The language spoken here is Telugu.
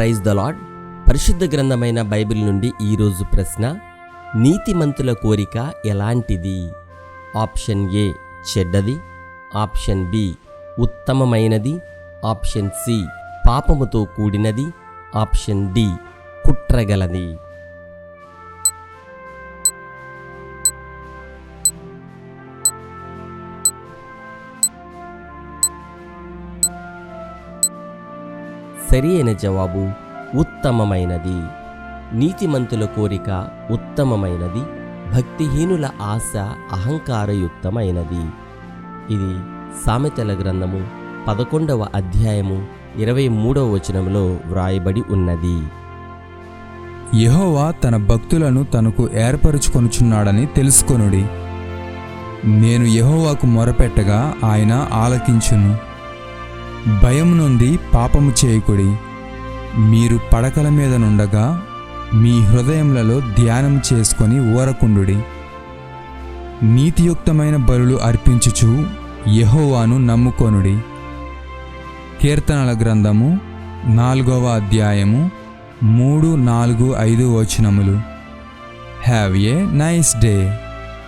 ప్రైజ్ ద లాడ్ పరిశుద్ధ గ్రంథమైన బైబిల్ నుండి ఈరోజు ప్రశ్న నీతిమంతుల కోరిక ఎలాంటిది? ఆప్షన్ ఏ చెడ్డది. ఆప్షన్ బి ఉత్తమమైనది. ఆప్షన్ సి పాపముతో కూడినది. ఆప్షన్ డి కుట్రగలది. సరియైన జవాబు ఉత్తమమైనది. నీతిమంతుల కోరిక ఉత్తమమైనది. భక్తిహీనుల ఆశ అహంకారయుక్తమైనది. ఇది సామెతల గ్రంథము పదకొండవ అధ్యాయము ఇరవై మూడవ వచనంలో వ్రాయబడి ఉన్నది. యహోవా తన భక్తులను తనకు ఏర్పరచుకొనుచున్నాడని తెలుసుకొనుడి. నేను యహోవాకు మొరపెట్టగా ఆయన ఆలకించును. భయం నుండి పాపము చేయకుడి. మీరు పడకల మీద నుండగా మీ హృదయములలో ధ్యానం చేసుకొని ఊరకుండుడి. నీతియుక్తమైన బలులు అర్పించుచు యహోవాను నమ్ముకొనుడి. కీర్తనల గ్రంథము నాలుగవ అధ్యాయము మూడు నాలుగు ఐదు వచనములు. Have a nice day